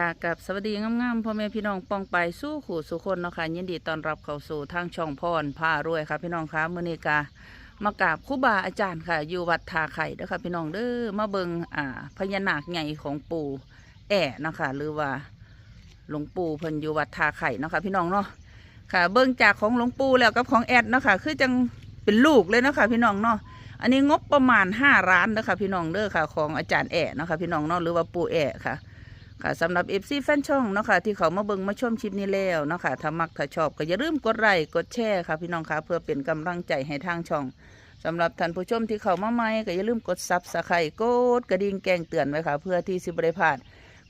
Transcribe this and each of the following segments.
ค่ะกับสวัสดีงามๆพ่อแม่พี่น้องปองไปสู้ขู่สุคนเนาะค่ะยินดีต้อนรับเข้าสู่ทางช่องพรพารวยค่ะ พี่น้องคะมือนี้กามากราบครูบาอาจารย์ค่ะ อยู่วัดทาไข่เด้อค่ะ พี่น้องเด้อมาเบิงอ่าพญานาคใหญ่ของปู่แอะเนาะค่ะหรือว่าหลวงปู่เพิ่นอยู่วัดทาไข่เนาะค่ะพี่น้องเนาะค่ะ เบิ่งจากของหลวงปู่แล้วกับของแอดเนาะค่ะคือจังเป็นลูกเลยเนาะค่ะพี่น้องเนาะอันนี้งบประมาณห้าล้านเด้อค่ะพี่น้องเด้อค่ะ ของอาจารย์แอะเนาะค่ะพี่น้องเนาะหรือว่าปู่แอะค่ะ ค่ะสำหรับ FC แฟนช่องเนาะค่ะที่เขามาเบิงมาชมคลิปนี้แล้วเนาะค่ะถ้ามักถ้าชอบก็อย่าลืมกดไลค์กดแชร์ค่ะพี่น้องค่ะเพื่อเป็นกำลังใจให้ทางช่องสำหรับท่านผู้ชมที่เขามาใหม่ก็อย่าลืมกดซับสไครต์กดกระดิ่งแจ้งเตือนไว้ค่ะ เพื่อที่สิบได้พลาด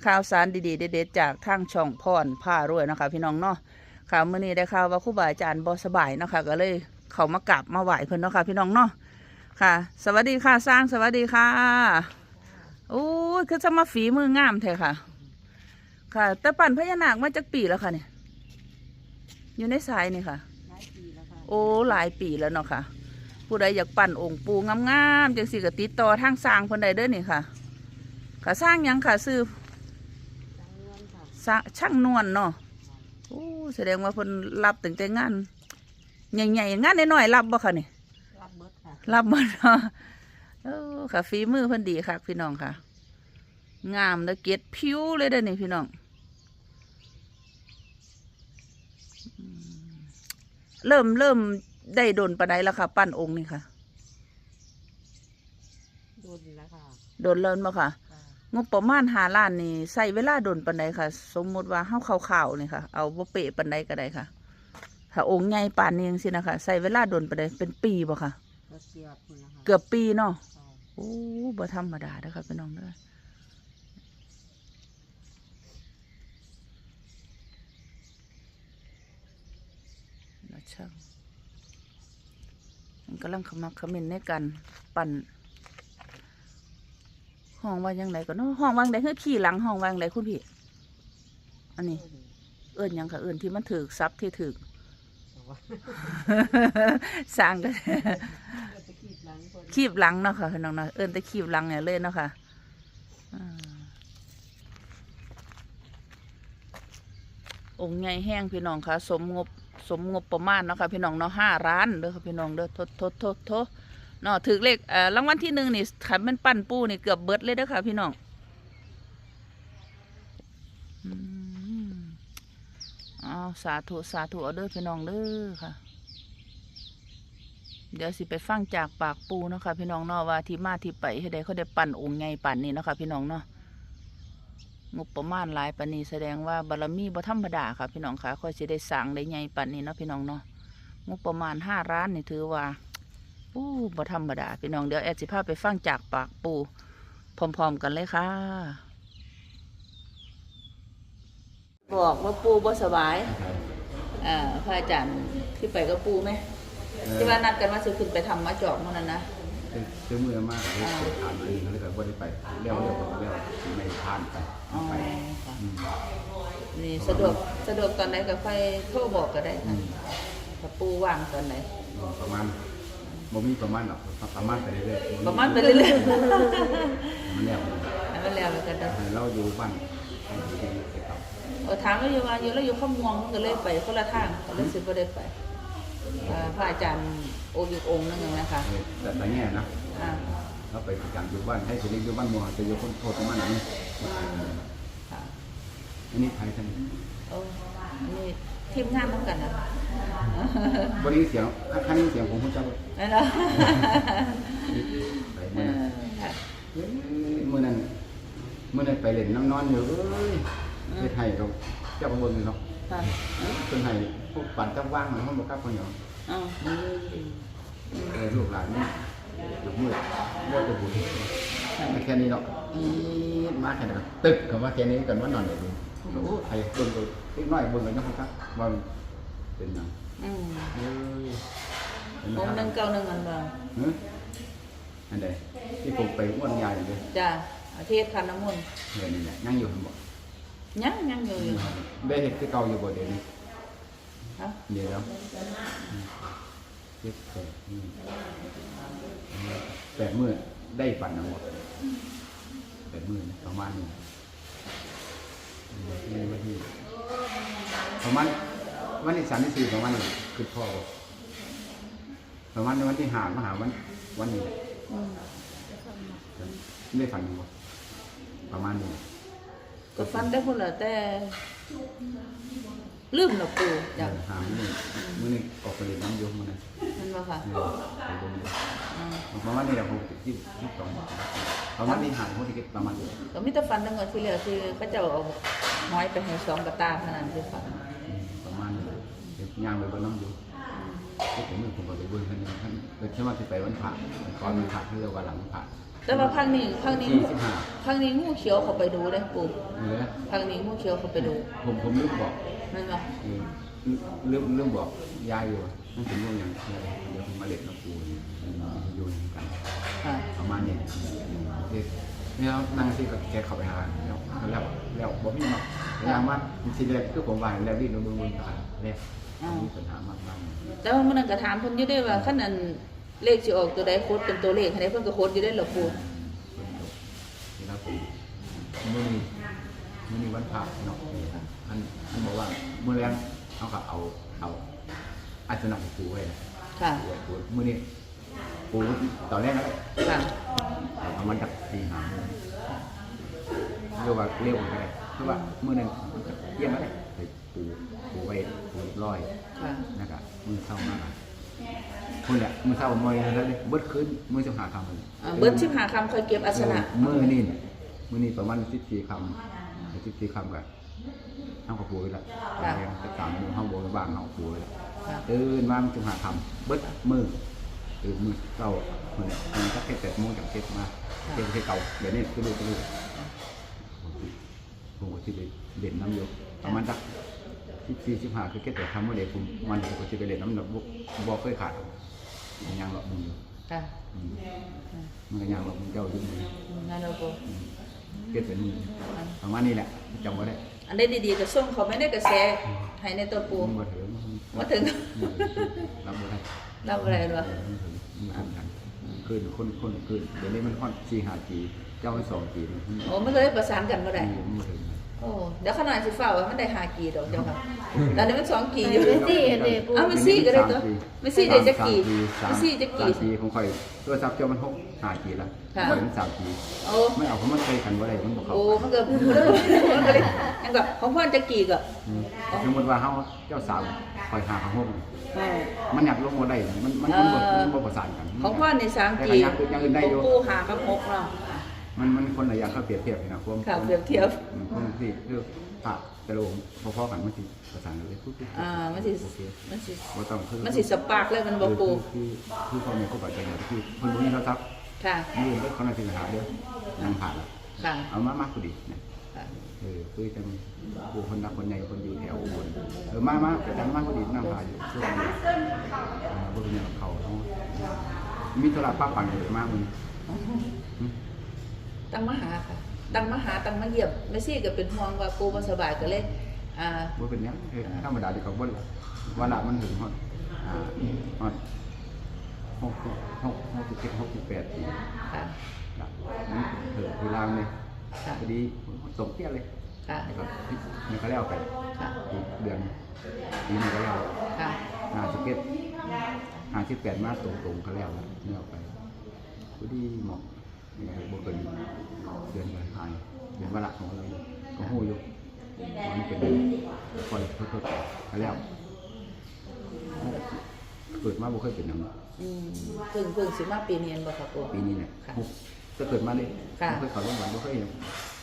ข่าวสารดีๆเด็ดๆจากทางช่องพรผ้ารวยเนาะคะพี่น้องเนาะค่ะมื้อนี้ได้ข่าวว่าครูบาอาจารย์บ่สบายเนาะค่ะก็เลยเขามากราบมาไหว้เพิ่นเนาะค่ะพี่น้องเนาะค่ะ สวัสดีค่ะสร้างสวัสดีค่ะโอ้ยคือจะมาฝีมืองามแท้ค่ะ ค่ะ แต่ปั่นพญานาคมาจากปีแล้วค่ะเนี่ย อยู่ในสายนี่ค่ะ หลายปีแล้วค่ะ โอ้หลายปีแล้วเนาะค่ะ ผู้ใดอยากปั่นองค์ปูงามๆจังสิก็ติดต่อทางสร้างคนใดเด้อนี่ค่ะ ค่ะสร้างหยังค่ะซื้อจังเงินค่ะสร้างช่างนวลเนาะโอ้แสดงว่าเพิ่นรับตั้งแต่งานใหญ่ๆงานน้อยๆรับบ่ค่ะนี่รับเบิดค่ะ รับหมดเนาะเออค่ะฝีมือเพิ่นดีค่ะ พี่น้องค่ะ งามแล้วเกล็ดผิวเลยเด้อนี่พี่น้องอืม เริ่มเริ่มได้โดนปานใดแล้วค่ะ ปั้นองค์นี่ค่ะ โดนแล้วค่ะโดนเลินบ่ค่ะค่ะ งบประมาณหาล้านนี่ใส่เวลาโดนปานใดค่ะ สมมติว่าเฮาข่าวๆนี่ค่ะ เอาบ่เปะปานใดก็ได้ค่ะ ถ้าองค์ใหญ่ปานนี้จังซี่นะคะใส่เวลาโดนปานใดเป็นปีบ่ค่ะก็เกียบคุณนะคะเกือบปีเนาะค่ะโอ้บ่ธรรมดาเด้อค่ะพี่น้องเด้อ ช่างมันกำลังขมักขม้นในการปั่นห้องว่ายังไงก็เนาะห้องวางไดคือขี่หลังห้องวางไดคุณพี่ อันนี้ เอิ้นยังค่ะเอิ้นที่มันถือซับที่ถือแต่ว่าสร้างก็ขีดหลังคนคีบหลังเนาะค่ะพี่น้องเนาะเอิ้นแต่คีบหลังเนี่ยเลยเนาะค่ะอ่าองค์ใหญ่แห้งพี่น้องค่ะ สมงบ สมงบประมาณเนาะค่ะพี่น้องเนาะห้าร้านเด้อค่ะพี่น้องเด้อทดทดทดทดเนาะถือเลขเอ่อรางวัลที่หนึ่งนี่ขันเป็นปั้นปูนี่เกือบเบิดเลยเด้อค่ะพี่น้องอ้าวสาธุสาธุเอาเด้อพี่น้องเด้อค่ะ เดี๋ยวสิไปฟังจากปากปูเนาะค่ะพี่น้องเนาะว่าที่มาที่ไปให้ได้เขาได้ปั่นองค์ไงปั่นนี่เนาะค่ะพี่น้องเนาะ งบประมาณหลายปานนี้แสดงว่าบารมีบ่ธรรมดาค่ะพี่น้องค่ะค่อยสิได้สั่งได้ไงปั่นนี่เนาะพี่น้องเนาะงบประมาณห้าล้านนี่ถือว่าอู้บ่ธรรมดาพี่น้องเดี๋ยวแอดสิพาไปฟังจากปากปูพร้อมๆกันเลยค่ะ บอกว่าปูบ่สบายอ่าพระอาจารย์ที่ไปกับปูไหมที่ว่านัดกันว่าจะขึ้นไปทำมะจอกมันนั้นนะ เป็นซื้อมือมากเลยไปทานเองแล้วก็บ่ได้ไปเลี้ยวเลี้ยวเลี้ยวไม่ทานไปอ๋อไปค่ะอืมนี่สะดวกสะดวกตอนไหนก็ค่อยโทรบอกก็ได้อืค่ะมถ้าปูว่างตอนไหน ประมาณบ่มีประมาณหรอกประมาณไปเรื่อยๆประมาณไปเรื่อยมันแล้วๆให้มันแล้วแล้วกันเด้อเราอยู่บ้านให้ดีๆไปครับเออถามแล้วอยู่ว่าอยู่แล้วอยู่ข้ามวงมันก็เลยไปคนละทางก็เลยสิบ่ได้ไป อ่าพระอาจารย์โออีกองค์หนึงนะคะแต่แต่แง่นะอ่าเราไปการอยู่บ้านให้สิริอยู่บ้านมัวจะอยู่คนโทษประมาณนี้ค่ะอันนี้ใครท่านโอ้อันนี้ทีมงานต้องกันนะบ่ได้ยินเสียงคันนี้เสียงผมคุณเจ้านั่นเนาะไปเอมื้อนั้นอค่ะเอ้ยมื้อนั้นมื้อนั้นไปเล่นน้ำนอนอยู่เอ้ยเฮ็ดให้เราเจ้าบ่เบิ่งเนาะ ค่ะเพิ่นให้พวกปั่นจับว่างมันมันบ่กล้าคนเดียวอ๋อเออลูกหลานนี่ลูกมือเลือกจะบุญแค่นี้เนาะอีดมาแค่นั้นก็ตึกคำว่าแค่นี้กันว่านอนได้ดูโอ้ไทยเบิ่งก็เล็กน้อยเบิ่งกันยังครับว่าเป็นหยังอืมเอ้ยเป็นผมหนึ่งเก้าหนึ่งอันบ่ฮะอันใดที่ผมไปอ้วนยายอยู่เด้จ้าอาเทศคันน้ำมนต์เฮ้ยนี่แหละยังอยู่หั่นบ่ ยังยังอยู่อยู่ได้เฮ็ดคือเก่าอยู่บ่เดี๋ยวนี้ฮะเดี๋ยวแล้วอืมเจ็ดแปดอืมแปดมื้อได้ปันนะหมดแปดมื้อนะประมาณนี้อืมนี่วันที่ประมาณวันที่สามที่สี่ประมาณนี้คือพ่อบอกประมาณในวันที่หามาหาวันวันนี้อืมได้ฝันบ่ประมาณนี้ ก็ฟันได้พุ่นละแต่ลืมละปูจ้ะหามื้อมื้อนี้ออกไปเรียนน้ำโยมมื้อนั้นมันว่าค่ะเออไปเบิ่งดูอืมประมาณนี้แหละผมที่ที่สองประมาณนี้หาผมที่เก็บประมาณนี้ก็มีแต่ฟันตั้งแต่ที่เหลือคือเขาเจ้าเอาห้อยไปให้สองกระตาเท่านั้นคือฟันอืมประมาณนี้เก็บย่างไปเบิ่งน้ำโยม ที่ผมผมก็ไปเบิ่งท่านท่านเออใช่ว่าสิไปวันพระก่อนวันพระเรียกว่าหลังวันพระแต่ว่าพังนี้พังนี้สี่สิบห้าพังนี้งูเขียวเขาไปดูเลยปูเออพังนี้งูเขียวเขาไปดูผมผมลืมบอกนั่นว่าเออเรื่องเรื่องบอกยายอยู่ว่านั่นเป็นเรื่องอย่างเดี๋ยวผมมาเล็ดมาปูนี่อยู่กันค่ะประมาณนี้เด็กเนี่ยนั่งที่กับแกเข้าไปหาแล้วแล้วแล้วบอกพี่มา อย่างว่าทีแรกคือผมว่าแล้วดิ้นมึงมึงกันแล้วมีปัญหามากมากแต่ว่ามันนนก็ถามเพิ่นอยู่ได้ว่าคันนั้นเลขสิออกตัวใดโคดเป็นตัวเลขให้ได้เพิ่นก็โคดอยู่ได้หรอปูคนจบนี่ครับผมมื่อนี้มื่อนี้วันพระเนาะอันอันบอกว่าเมื่อแรงเขาก็เอาเอาอาสนะปูไว้นะค่ะปูมื่อนี้ปูตอนแรกนะค่ะเอามันจากตีหาเรียกว่าเรียกว่าอะไร คือว่าเมื่อนั้นเยี่ยมอะไรไปปูปูไว้ปูร้อยค่ะนะครับมือเข้ามากคนแหละมือเข้ามอยแล้วเลยเบิดขึ้นมือจะหาคำเลยอ่าเบิดสิบหาคำค่อยเก็บอาสนะ มือนี่เนี่ยมือนี่ประมาณสิบสี่คำสิบสี่คำกันห้ากับปูไว้ละแต่สามมือห้าโบราณห้าปูไว้ละค่ะตื่นมามันจะหาคำเบิดมือตื่นมือเก่าคนเนี่ยมันก็แค่แปดโมงจากเจ็ดมาเจ็ดเก่าเดี๋ยวนี้ก็ดูก็ดูผมก็ ที่ไปเด่นน้ำโยประมาณสักสิบสี่สิบห้าคือแค่แต่ทำเมื่อเด็กผมมันผมก็ที่ไปเด่นน้ำหนักบ่เคยขาดยังหลอกมึงอยู่ค่ะมันก็ยังหลอกมึงเจ้าอยู่มึงงั้นเราก็เก็บเป็นมึงประมาณนี้แหละจำไว้ได้อันได้ดีๆก็ส่งเขาไม่ได้กระแสให้ในตัวปูมึงบ่ถือมาถึงรับบ่ได้เราอะไรหรอมันถึงกันขึ้นคนคนขึ้นเดี๋ยวนี้มันฮอดสี่ห้าจีเจ้าให้สองจีมันโอ้ไม่เคยประสานกันก็ได้มันบ่ถึง โอ้เดี๋ยวขนาดสิฟ้าว่ามันได้หากี่ดอกเจ้าค่ะตอนนี้มันสองกี่อยู่ไม่สี่เด็กเอาไม่สี่ก็ได้ตัวไม่สี่ได้จะกี่ไม่สี่จะกี่สามจีของข่อยตัวซับเจ้ามันหกห้าจีละค่ะ ข่อยมันสามจีโอ้ไม่เอาเพราะมันเคยกันบ่ได้มันบ่เข้าโอ้มันก็มันก็เลยยังกับของพ่อจะกี่ก็อืมสมมติว่าเฮาเจ้าสาวข่อยหาของหกอ๋อ มันอยากลงบ่ได้ มันมันมันบ่มันบ่ประสานกันของพ่อในสามแต่กี่ก็ยังยังอื่นได้อยู่ ปูหากับหกเนาะ มันมันคนละอย่างเขาเปรียบเทียบนะความค่ะเปรียบเทียบอืมคนที่คือพระแต่ละองค์พอๆกันมันสิประสานกันเลยปุ๊บๆอ่ามันสิโอเคมันสิบ่ต้องคือมันสิสปาร์กเลยมันบ่ปูคือคือคือพ่อแม่ครูบาอาจารย์ที่คนบ่มีโทรศัพท์ค่ะยืนแล้วเขาน่าสิหาเด้อนั่งผ่านแล้วค่ะเอามามาพอดีนะค่ะเออคือจังผู้คนนักคนใหญ่คนอยู่แถวอุบลเออมามาแต่จังมาพอดีนั่งผ่านอยู่ช่วงนี้อ่าบ่เป็นหยังกับเขาเนาะมีโทรศัพท์ป้าปังอยู่มากมึง ตั้งมาหาค่ะ ตั้งมาหาตั้งมาเยี่ยมแม่ซี่ก็เป็นห่วงว่าปูบ่สบายก็เลย อ่าว่าเป็นหยังเฮ้ยธรรมดาที่เขาบ่นล่ะว่าละมันถึงฮอดอ่าฮอดหกสิบหกหกสิบเจ็ดหกสิบแปดปีค่ะละมันถึงเวลาเลยค่ะ พอดีส่งเตี้ยเลยค่ะ แล้วก็นี่ก็แล้วไปค่ะ อีกเดือนปีนี้ก็แล้วค่ะ ห้าสิบเจ็ดห้าสิบแปดมาตรงๆก็แล้วแล้วแล้วไปพอดีเหมาะนี่ก็ บ่เกินเดือนละหายเดือนวันละของเราก็หู้อยู่มันเป็นคอยเพิ่มๆก็แล้วเกิดมาบ่เคยเป็นหยังอืมเพิ่งเพิ่งสิมาปีนี้เห็นบ่ค่ะปูปีนี้เนี่ยค่ะก็เกิดมาเลยค่ะบ่เคยเขาโรงพยาบาลบ่เคยหยัง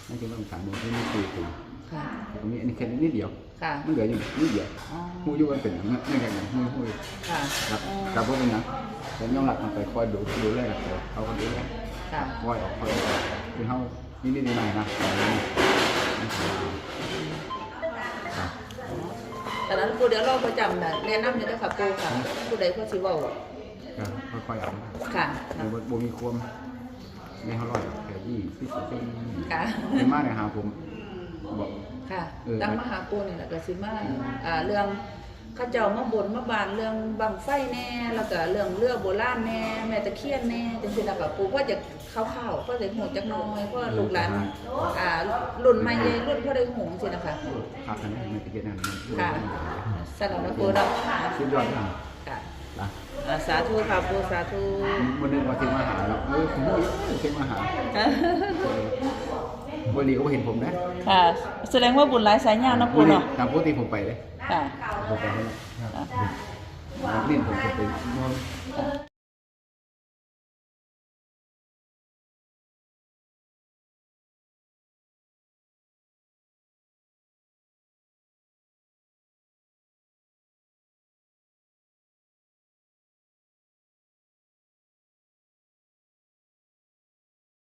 นั่นคือต้องสั่งมือที่นี่ปีปีค่ะตรงนี้อันนี้แค่นิดเดียวค่ะมันเหลืออยู่นิดเดียวอ๋อฮู้ยู่ว่าเป็นหยังนั่นแค่นั้นฮู้ฮู้ค่ะครับครับบ่เป็นหยังแต่ยอมรับมันไปคอยดูดูแลเขาเขาก็ดูแล ค่ะคอยออกคอยออกคือเฮานิดๆหน่อยๆนะครับแต่นั้นปูเดี๋ยวเราประจำน่ะแนะนำอยู่เด้อค่ะปูค่ะผู้ใดผู้สิเว้าก็ค่อยๆเอาค่ะบ่บ่มีความในเฮาร้อยแค่ยี่สิบเซนค่ะไม่มาเนี่ยหาผมบอกค่ะเออตั้งมาหาปูนี่แหละก็สิมาอ่าเรื่องเข้าเจ้ามาบนมาบานเรื่องบังไฟแน่ แล้วก็เรื่องเรือโบราณแน่ แม่ตะเคียนแน่จังซี่ล่ะค่ะปู่ก็จะเข้าวๆก็จะหูจักหน้อยเพราะว่าลูกหลานอ่ารุ่นใหม่ใหญ่รุ่นพ่อได้หูจังซี่นะคะพากันนะมันจะเกิดอะไรค่ะสำหรับนะปู่เนาะสุดยอดนะค่ะนะอ่าสาธุค่ะปู่สาธุวันนึงมาถึงมาหาแล้วเออผมรู้ถึงมาหาวันนี้ก็เห็นผมนะค่ะ แสดงว่าบุญหลายสายยาวนะปู่เนาะตามปกติผมไปเลยค่ะผมไปนี่ผมจะไปนอน